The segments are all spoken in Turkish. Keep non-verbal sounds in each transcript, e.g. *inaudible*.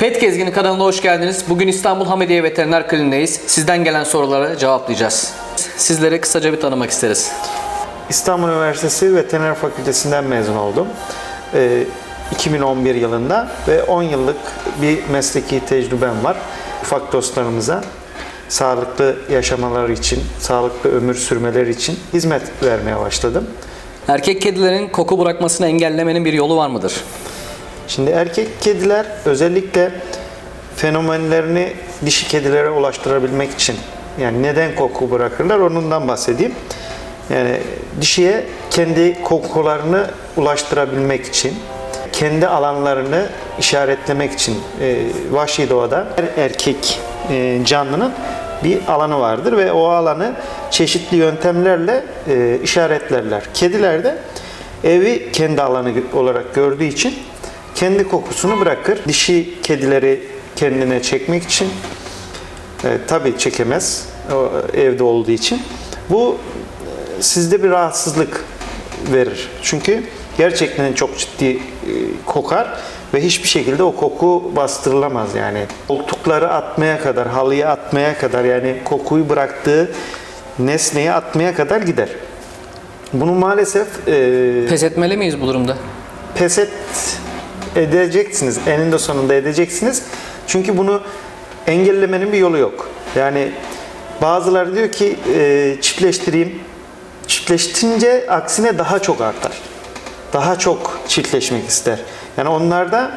Pet Gezgini kanalına hoş geldiniz. Bugün İstanbul Hamidiye Veteriner Kliniğindeyiz. Sizden gelen soruları cevaplayacağız. Sizleri kısaca bir tanımak isteriz. İstanbul Üniversitesi Veteriner Fakültesinden mezun oldum. Ee, 2011 yılında ve 10 yıllık bir mesleki tecrübem var. Ufak dostlarımıza sağlıklı yaşamaları için, sağlıklı ömür sürmeleri için hizmet vermeye başladım. Erkek kedilerin koku bırakmasını engellemenin bir yolu var mıdır? Şimdi erkek kediler özellikle fenomenlerini dişi kedilere ulaştırabilmek için yani neden koku bırakırlar onundan bahsedeyim. Yani dişiye kendi kokularını ulaştırabilmek için, kendi alanlarını işaretlemek için e, vahşi doğada her erkek e, canlının bir alanı vardır ve o alanı çeşitli yöntemlerle e, işaretlerler. Kediler de evi kendi alanı olarak gördüğü için kendi kokusunu bırakır. Dişi kedileri kendine çekmek için e, tabii çekemez o, evde olduğu için. Bu e, sizde bir rahatsızlık verir. Çünkü gerçekten çok ciddi e, kokar ve hiçbir şekilde o koku bastırılamaz yani. Koltukları atmaya kadar, halıya atmaya kadar yani kokuyu bıraktığı nesneyi atmaya kadar gider. Bunu maalesef e, Pes etmeli miyiz bu durumda? pes et edeceksiniz. Eninde sonunda edeceksiniz. Çünkü bunu engellemenin bir yolu yok. Yani bazıları diyor ki e, çiftleştireyim. Çiftleştirince aksine daha çok artar. Daha çok çiftleşmek ister. Yani onlarda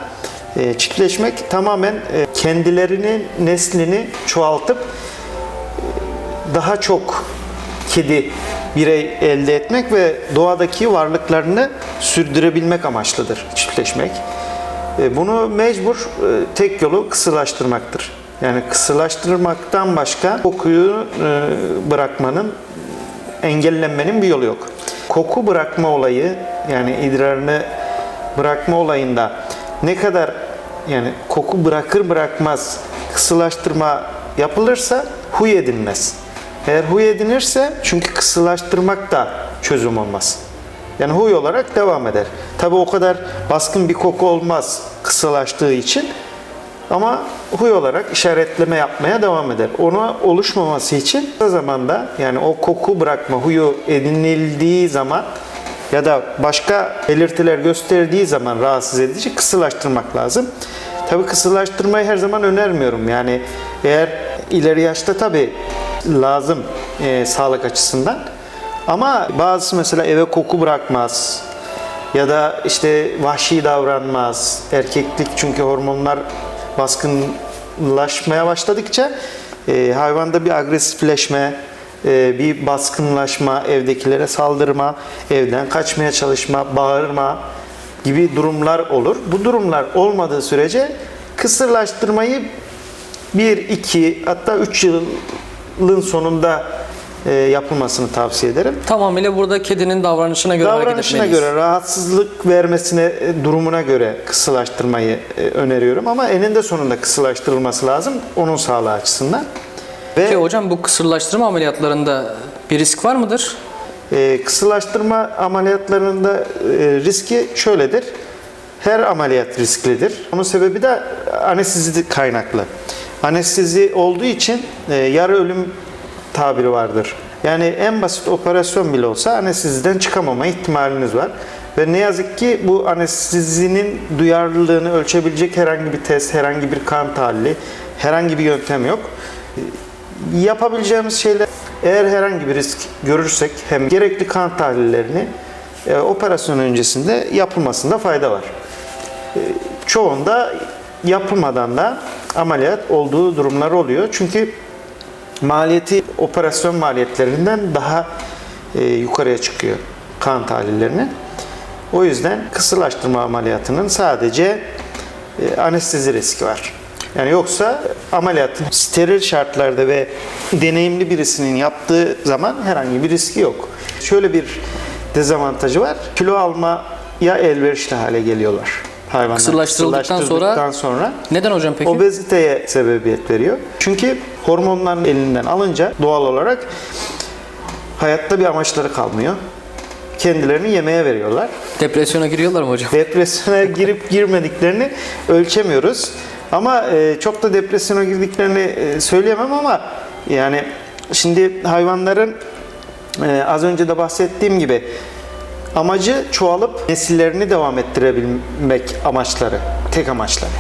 e, çiftleşmek tamamen e, kendilerinin neslini çoğaltıp daha çok kedi birey elde etmek ve doğadaki varlıklarını sürdürebilmek amaçlıdır çiftleşmek. E, Bunu mecbur e, tek yolu kısırlaştırmaktır. Yani kısırlaştırmaktan başka kokuyu e, bırakmanın, engellenmenin bir yolu yok. Koku bırakma olayı yani idrarını bırakma olayında ne kadar yani koku bırakır bırakmaz kısırlaştırma yapılırsa huy edilmez. Eğer huy edinirse çünkü kısırlaştırmak da çözüm olmaz. Yani huy olarak devam eder. Tabi o kadar baskın bir koku olmaz kısırlaştığı için ama huy olarak işaretleme yapmaya devam eder. Ona oluşmaması için o zamanda yani o koku bırakma huyu edinildiği zaman ya da başka belirtiler gösterdiği zaman rahatsız edici kısırlaştırmak lazım. Tabii kısırlaştırmayı her zaman önermiyorum. Yani eğer ileri yaşta tabii lazım e, sağlık açısından. Ama bazısı mesela eve koku bırakmaz ya da işte vahşi davranmaz. Erkeklik çünkü hormonlar baskınlaşmaya başladıkça e, hayvanda bir agresifleşme, e, bir baskınlaşma, evdekilere saldırma, evden kaçmaya çalışma, bağırma gibi durumlar olur. Bu durumlar olmadığı sürece kısırlaştırmayı 1, 2 hatta 3 yılın sonunda yapılmasını tavsiye ederim. Tamamıyla burada kedinin davranışına göre Davranışına göre, rahatsızlık vermesine, e, durumuna göre kısılaştırmayı e, öneriyorum ama eninde sonunda kısılaştırılması lazım onun sağlığı açısından. Ve Peki hocam bu kısırlaştırma ameliyatlarında bir risk var mıdır? e, kısılaştırma ameliyatlarında e, riski şöyledir. Her ameliyat risklidir. Onun sebebi de anestezi kaynaklı. Anestezi olduğu için e, yarı ölüm tabiri vardır. Yani en basit operasyon bile olsa anesteziden çıkamama ihtimaliniz var. Ve ne yazık ki bu anestezinin duyarlılığını ölçebilecek herhangi bir test, herhangi bir kan tahlili, herhangi bir yöntem yok. Yapabileceğimiz şeyler eğer herhangi bir risk görürsek hem gerekli kan tahlillerini e, operasyon öncesinde yapılmasında fayda var. E, çoğunda yapılmadan da ameliyat olduğu durumlar oluyor. Çünkü maliyeti operasyon maliyetlerinden daha e, yukarıya çıkıyor kan tahlillerinin. O yüzden kısırlaştırma ameliyatının sadece e, anestezi riski var. Yani yoksa ameliyatın steril şartlarda ve deneyimli birisinin yaptığı zaman herhangi bir riski yok. Şöyle bir dezavantajı var. Kilo almaya elverişli hale geliyorlar. Hayvanlar Kısırlaştırıldıktan sonra- kısırlaştırıldıktan sonra Neden hocam peki? obeziteye sebebiyet veriyor. Çünkü hormonların elinden alınca doğal olarak hayatta bir amaçları kalmıyor. Kendilerini yemeğe veriyorlar. Depresyona giriyorlar mı hocam? Depresyona *laughs* girip girmediklerini ölçemiyoruz. Ama e, çok da depresyona girdiklerini e, söyleyemem ama yani şimdi hayvanların e, az önce de bahsettiğim gibi amacı çoğalıp nesillerini devam ettirebilmek amaçları. Tek amaçları.